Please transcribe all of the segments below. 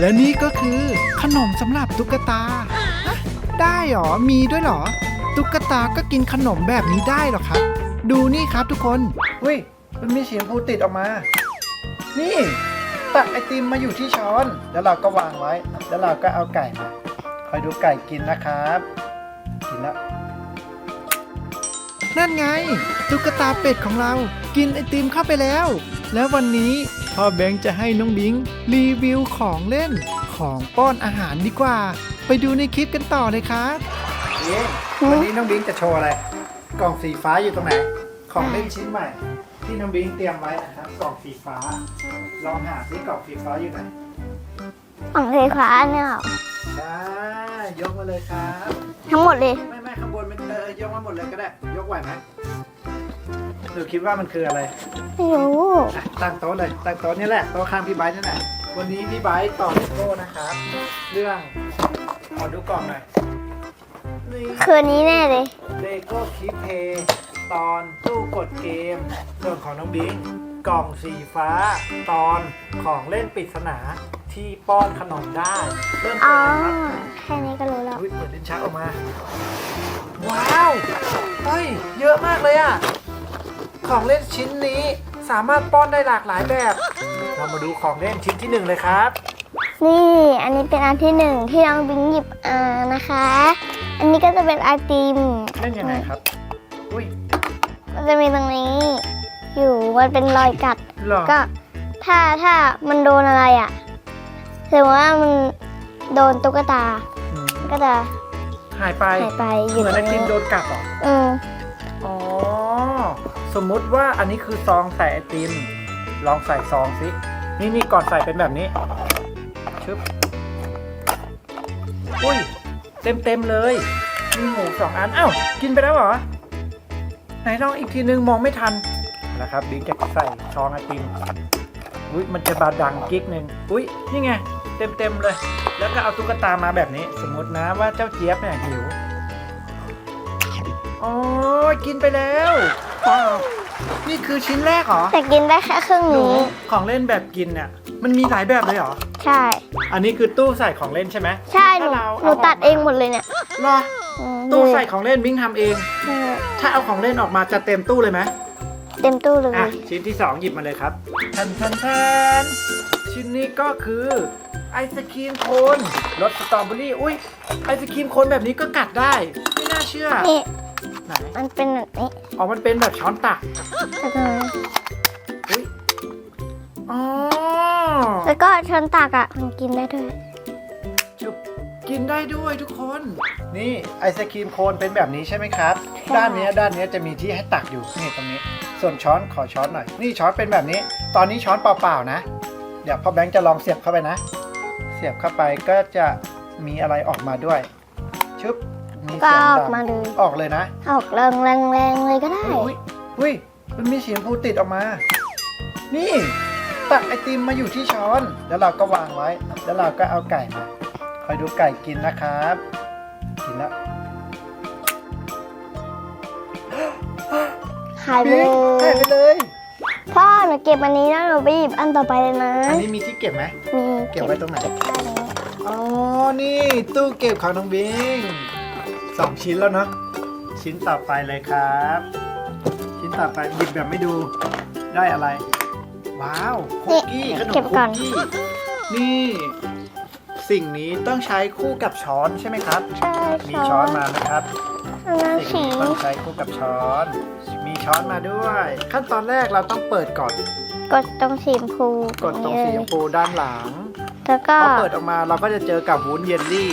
และนี่ก็คือขนมสำหรับตุ๊กตาฮะได้หรอ มีด้วยเหรอ ตุ๊กตาก็กินขนมแบบนี้ได้เหรอครับ ดูนี่ครับทุกคนอุ้ยมันมีเสียงพูติดออกมา นี่ ตักไอติมมาอยู่ที่ช้อน แล้วเราก็วางไว้ แล้วเราก็เอาไก่มา คอยดูไก่กินนะครับ กินแล้ว นั่นไง ตุ๊กตาเป็ดของเรา กินไอติมเข้าไปแล้ว แล้ววันนี้ พ่อแบงค์จะให้น้องบิงรีวิวของเล่น ของป้อนอาหารดีกว่า ไปดูในคลิปกันต่อเลยครับเย้วันนี้น้องบิงจะโชว์อะไร กล่องสีฟ้าอยู่ตรงไหน ของเล่นชิ้นใหม่ ที่น้องบิงเตรียมไว้นะครับ กล่องสีฟ้า ลองหาซิกล่องสีฟ้าอยู่ไหน ของไฟฟ้าเนี่ยเหรอใช่ยกมาเลยครับ ทั้งหมดเลย ไม่ไม่ข้างบนมันเออยกมาหมดเลยก็ได้ ยกไหวไหม หนูคิดว่ามันคืออะไรไม่รู้อะตั้งโต๊ะเลย ตั้งโต๊ะนี่แหละโต๊ะข้างพี่ไบร์ทนี่แหละวันนี้พี่ไบร์ทต่อเลโก้นะครับเรื่องขอดูกล่องหน่อยนี่ คืนนี้แน่เลย เลโก้คิเพย์ตอนตู้กดเกม ส่วนของน้องบิงกล่องสีฟ้า ตอนของเล่นปริศนาที่ป้อนขนมได้ เริ่มอ๋เปิอ ดเลยครับแค่นี้ก็รู้แล้ว อุ๊ยเปิดลิ้นชักออกมา ว้าว เฮ้ย เยอะมากเลยอะ ของเล่นชิ้นนี้สามารถป้อนได้หลากหลายแบบ เรามาดูของเล่นชิ้นที่หนึ่งเลยครับ นี่อันนี้เป็นอันที่หนึ่งที่น้องบิงหยิบอ่านะคะ อันนี้ก็จะเป็นไอติมเล่นยังไงครับ อุ้ยมันจะมีตรงนี้ อยู่มันเป็นรอยกัด หรอก็ถ้าถ้ามันโดนอะไรอะถือว่ามันโดนตุ๊กตาอืมก็จะหายไปหายไปอเหยู่มือนตรไองตินี้มโดนกัดเหรอ อืมอ๋อ สมมุติว่าอันนี้คือซองใส่ไอติม ลองใส่ซองสิ นี่นี่ก่อนใส่เป็นแบบนี้ ชึบ อุ้ย เต็มเต็มเลย มีหมูสองอัน อ้าวกินไปแล้วเหรอ ไหนลองอีกทีนึงมองไม่ทันนะครับบิงจะใส่ซองไอติม อุ้ยมันจะบาดังกิ๊กหนึ่งอุ้ยนี่ไงเต็มเต็มเลย แล้วก็เอาตุ๊กตามาแบบนี้ สมมตินะว่าเจ้าเจี๊ยบเนี่ยหิว อ๋อ กินไปแล้ว ว้าวนี่คือชิ้นแรกเหรอแต่กินได้แค่ครึ่งหนูนี้ ของเล่นแบบกินเนี่ยมันมีหลายแบบเลยเหรอ ใช่ อันนี้คือตู้ใส่ของเล่นใช่ไหม ใช่หนูถ้าเราหนูเอาตัดออกมา เองหมดเลยเนี่ยเหรออืมตู้ใส่ของเล่นมิ้งทำเอง ใช่ถ้าเอาของเล่นออกมาจะเต็มตู้เลยไหมเต็มตู้เลยอะชิ้นที่สองหยิบมาเลยครับทันทันทันชิ้นนี้ก็คือไอศครีมโคนรสสตรอเบอรี่ อุ้ยไอศครีมโคนแบบนี้ก็กัดได้ ไม่น่าเชื่อ นี่ ไหน มันเป็นแบบนี้อ๋อ มันเป็นแบบช้อนตักแล้วก็อุ้ยอ๋อแล้วก็ช้อนตักอะ มันกินได้ด้วย จุบกินได้ด้วยทุกคน นี่ไอศครีมโคนเป็นแบบนี้ใช่ไหมครับด้านเนี้ยด้านเนี้ยจะมีที่ให้ตักอยู่นี่ตรงนี้ ส่วนช้อนขอช้อนหน่อย นี่ช้อนเป็นแบบนี้ ตอนนี้ช้อนเปล่าๆนะ เดี๋ยวพ่อแบงค์จะลองเสียบเข้าไปนะ เสียบเข้าไปก็จะมีอะไรออกมาด้วย ชึบ มีก็เสียงออกดังมาเลยออกเลยนะออกแรงแรงแรงเลยก็ได้ อุ้ยอุ้ยมันมีเสียงพูติดออกมา นี่ ตักไอติมมาอยู่ที่ช้อน แล้วเราก็วางไว้ แล้วเราก็เอาไก่มาคอยดูไก่กินนะครับ กินแล้ว หายไปบิ๊เลกหายยไปเลย พ่อหนูเก็บอันนี้แล้วหนูไปหยิบอันต่อไปเลยนะอันนี้มีที่เก็บไหม มีเก็บไว้ตรงไหน เก็บด้านนี้อ๋อ นี่ตู้เก็บของน้องบิง สองชิ้นแล้วเนาะชิ้นต่อไปเลยครับ ชิ้นต่อไปหยิบแบบไม่ดูได้อะไร ว้าวคุกกี้ขนมคุกกี้นี่ สิ่งนี้ต้องใช้คู่กับช้อนใช่ไหมครับ ใช่มีช้อนมาไหมครับอันนั้นสิ่งสีนี้ต้องใช้คู่กับช้อน มีช้อนมาด้วย ขั้นตอนแรกเราต้องเปิดก่อนกดตรงสีชมพูกดตรงสีชมพูด้านหลังแล้วก็พอเปิดออกมาเราก็จะเจอกับวุ้นเยลลี่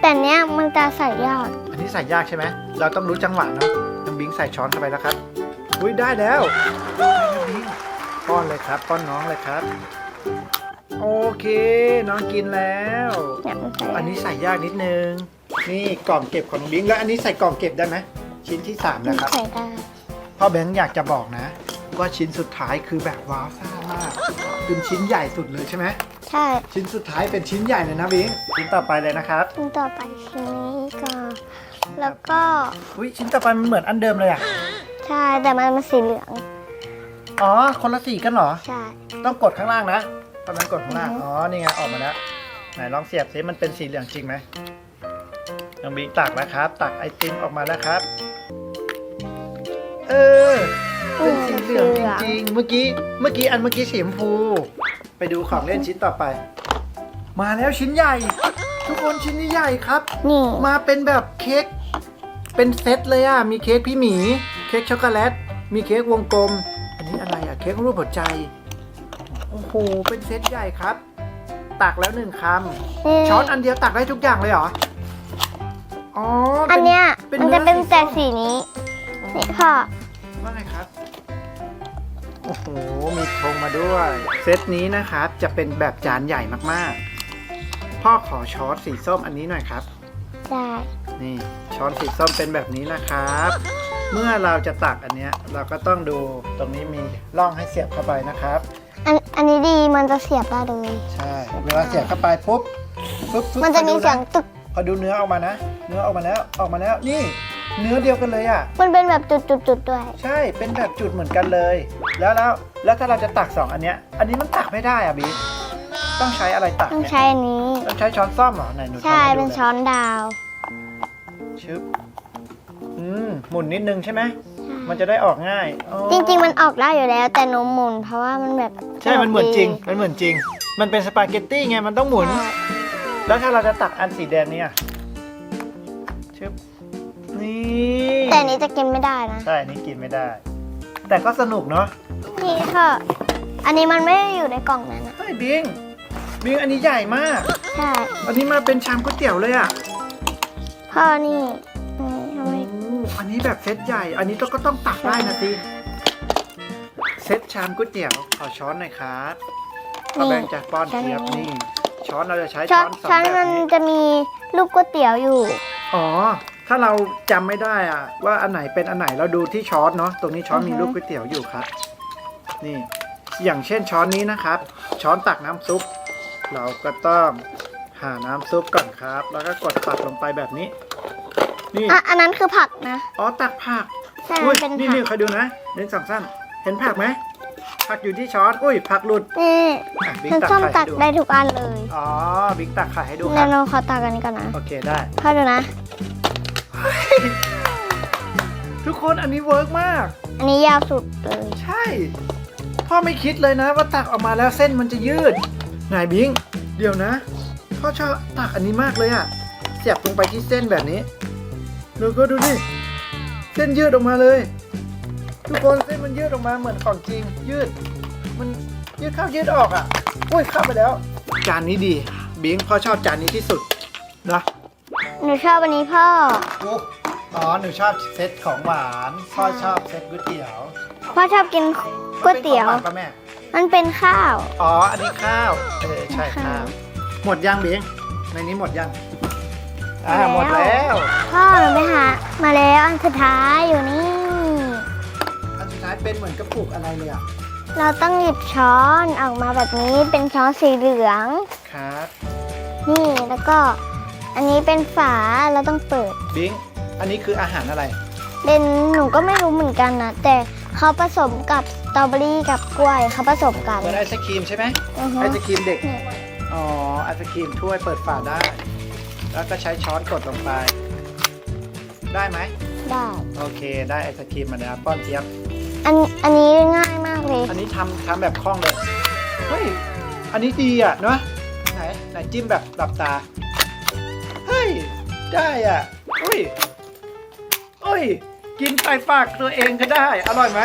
แต่เนี้ยมันจะใส่ยาก อันนี้ใส่ยากใช่ไหม เราต้องรู้จังหวะเนาะน้องบิงใส่ช้อนเข้าไปแล้วครับ อุ้ยได้แล้วน้องบิงป้อนเลยครับป้อนน้องเลยครับ โอเค น้องกินแล้วเนี่ยมันใส่อันนี้ใส่ยากนิดนึง นี่กล่องเก็บของน้องบิงแล้วอันนี้ใส่กล่องเก็บได้ไหมชิ้นที่สามแล้วครับ ใส่ได้พ่อแบงค์อยากจะบอกนะ ว่าชิ้นสุดท้ายคือแบบว้าวซ่ามากเป็นชิ้นใหญ่สุดเลยใช่ไหมใช่ชิ้นสุดท้ายเป็นชิ้นใหญ่เลยนะบิงชิ้นต่อไปเลยนะครับชิ้นต่อไปชิ้นนี้ก็แล้วก็อุ้ยชิ้นต่อไปมันเหมือนอันเดิมเลยอะใช่แต่มันเป็นสีเหลืองอ๋อคนละสีกันเหรอใช่ต้องกดข้างล่างนะตอนนั้นกดข้างล่างอือฮึอ๋อนี่ไงออกมาแล้วไหนลองเสียบซิมันเป็นสีเหลืองจริงไหมน้องบิงตักแล้วครับ ตักไอติมออกมาแล้วครับ เออเป็นสี เหลืองจริงๆ เมื่อกี้ เมื่อกี้อันเมื่อกี้สีชมพู ไปดูของเล่นชิ้นต่อไป มาแล้วชิ้นใหญ่ ทุกคนชิ้นนี้ใหญ่ครับ นี่มาเป็นแบบเค้ก เป็นเซตเลยอะ มีเค้กพี่หมี เค้กช็อกโกแลต มีเค้กวงกลม อันนี้อะไรอะ เค้กรูปหัวใจ โอ้โห เป็นเซตใหญ่ครับ ตักแล้วหนึ่งคำ ช้อนอันเดียวตักได้ทุกอย่างเลยเหรอ อ๋อเป็อันเนี้ยเป็นมันเนื้จะอเป็นสีส้มแต่สีนี้นี่ค่ะว่าไงครับ โอ้โห มีธงมาด้วย เซตนี้นะครับ จะเป็นแบบจานใหญ่มากๆ พ่อขอช้อนสีส้มอันนี้หน่อยครับ ได้นี่ช้อนสีส้มเป็นแบบนี้นะครับ เมื่อเราจะตักอันเนี้ยเราก็ต้องดูตรงนี้มีร่องให้เสียบเข้าไปนะครับ อันอันนี้ดีมันจะเสียบได้เลย ใช่ เวลาเสียบเข้าไปปุ๊บปุ๊บปุ๊บมันจะมีขอดูเสียงตึกขอดูเนื้อออกมานะ เนื้อออกมาแล้วออกมาแล้วนี่ เนื้อเดียวกันเลยอะ มันเป็นแบบจุดๆๆด้วย ใช่ เป็นแบบจุดเหมือนกันเลย แล้วแล้วแล้วถ้าเราจะตักสองอันเนี้ย อันนี้มันตักไม่ได้อะบีต้องใช้อะไรตักต้องเนี่ยใช้อันนี้ ต้องใช้ช้อนซ่อมเหรอไหนหนูทำใช่ให้ดูเป็นหอยช้อนดาวชึบอืมหมุนนิดนึงใช่ไหม มันจะได้ออกง่ายอ๋อจริง ๆ มันออกได้อยู่แล้ว แต่หนูหมุนเพราะว่ามันแบบใช่ มันเหมือนจริง มันเหมือนจริง มันเป็นสปาเกตตี้ไง มันต้องหมุน ใช่แล้วถ้าเราจะตักอันสีแดงเนี่ยชึบ นี่แต่อันนี้จะกินไม่ได้นะ ใช่อันนี้กินไม่ได้ แต่ก็สนุกเนาะนี่ค่ะ อันนี้มันไม่ได้อยู่ในกล่องนั้นนะเฮ้ยบิงบิงอันนี้ใหญ่มาก ใช่ อันนี้มาเป็นชามก๋วยเตี๋ยวเลยอะพ่อนี่นี่ทำไมโอ้อันนี้แบบเซตใหญ่ อันนี้ก็ต้องตักได้นะสิเซตชามก๋วยเตี๋ยวขอช้อนหน่อยครับขอแบ่งจากป้อนเทียบนี่ ช้อนเราจะใช้ช้ช้ออนนสองช้อนแบมับนนี้จะมีรูปก๋วยเตี๋ยวอยู่ อ๋อ ถ้าเราจำไม่ได้อะว่าอันไหนเป็นอันไหนเราดูที่ช้อนเนาะตรงนี้ช้อนอือฮึ มีรูปก๋วยเตี๋ยวอยู่ครับ นี่ อย่างเช่นช้อนนี้นะครับ ช้อนตักน้ำซุป เราก็ต้องหาน้ำซุปก่อนครับ แล้วก็กดปัดลงไปแบบนี้ นี่อะอันนั้นคือผักนะอ๋อตักผัก ใช่อุ้มัยนเป็นนี่ผันี่กคอยดูนะหนึ่งสองสามเห็นผักไหมผักอยู่ที่ช้อนอุ้ยผักหลุดนี่อะบิ๊กมันตักส้มไข่ตัให้กดูได้ทุกอันเลยอ๋อบิ๊กตักไข่ให้ดูคแนรับโนขอตักอันนี้ก่อนนะโอเคได้ พ่อดูนะ ทุกคนอันนี้เวิร์กมาก อันนี้ยาวสุดเลย ใช่ พ่อไม่คิดเลยนะว่าตักออกมาแล้วเส้นมันจะยืดไหนายบิง เดี๋ยวนะ พ่อชอบตักอันนี้มากเลยอะเสียบลงไปที่เส้นแบบนี้ดูก็ดูดิเส้นยืดออกมาเลย ทุกคนเส้นมันยืดออกมาเหมือนของจริง ยืด มันยืดเข้ายืดออกอะอุ้ยเข้าไปแล้ว จานนี้ดีบิงพ่อชอบจานนี้ที่สุดนะ หนูชอบอันนี้พ่ออ๋อ หนูชอบเซตของหวาน พ่อชอบเซตก๋วยเตี๋ยวพ่อชอบกินก๋วยเตี๋ยว ป็นของหานปะแม่ มันเป็นข้าว อ๋อ อันนี้ข้าว เออ ใช่ข้าข้าววหมดยังเบียงในนี้หมดยัง อ่า หหมมดดแล้แล้ว ว พ่อหนูไปหา มาแล้วอันสุดท้ายอยู่นี่ อันสุดท้ายเป็นเหมือนกระปุกอะไรเลยอะ เราต้องหยิบช้อนออกมาแบบนี้เป็นช้อนสีเหลือง ครับ นี่แล้วก็ อันนี้เป็นฝาเราต้องเปิด บิงอันนี้คืออาหารอะไร เป็นหนูก็ไม่รู้เหมือนกันนะ แต่เขาผสมกับสตรอเบอรี่กับกล้วยเขาผสมกัน เหมือนไอศครีมใช่ไหมอือฮึ ไอศครีมเด็ก อ๋อ ไอศครีมถ้วยเปิดฝาได้ แล้วก็ใช้ช้อนกดลงไป ได้ไหม ได้โอเค ได้ไอศครีมมาแล้วป้อนเจี๊ยบ อันอันนี้ง่ายมากเลย อันนี้ทำทำแบบคล่องเลย เฮ้ย อันนี้ดีอะเนาะไหนไหนจิ้มแบบหลับตาเฮ้ย ได้อะอุ้ยอุ้ย กินใส่ปากตัวเองก็ได้ อร่อยไหม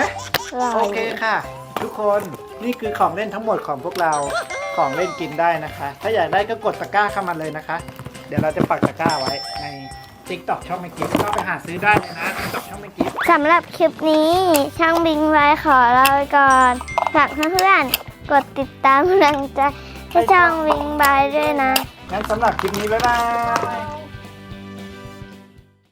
โอเคค่ะ ทุกคนนี่คือของเล่นทั้งหมดของพวกเราของเล่นกินได้นะคะ ถ้าอยากได้ก็กดตะกร้าเข้ามาเลยนะคะ เดี๋ยวเราจะปักตะกร้าไว้ใน t ิ k t o k ช่องไม่กิฟก็ไปหาซื้อได้เลยนะ t ิ k t o k ช่องไม่กิฟสำหรับคลิปนี้ช่างบิงไว้ขอลาไปก่อนฝากเพื่อนๆกดติดตามกำลังใจให้ช่องบิงบายด้วยนะงั้นสำหรับคลิปนี้บ๊ายบาย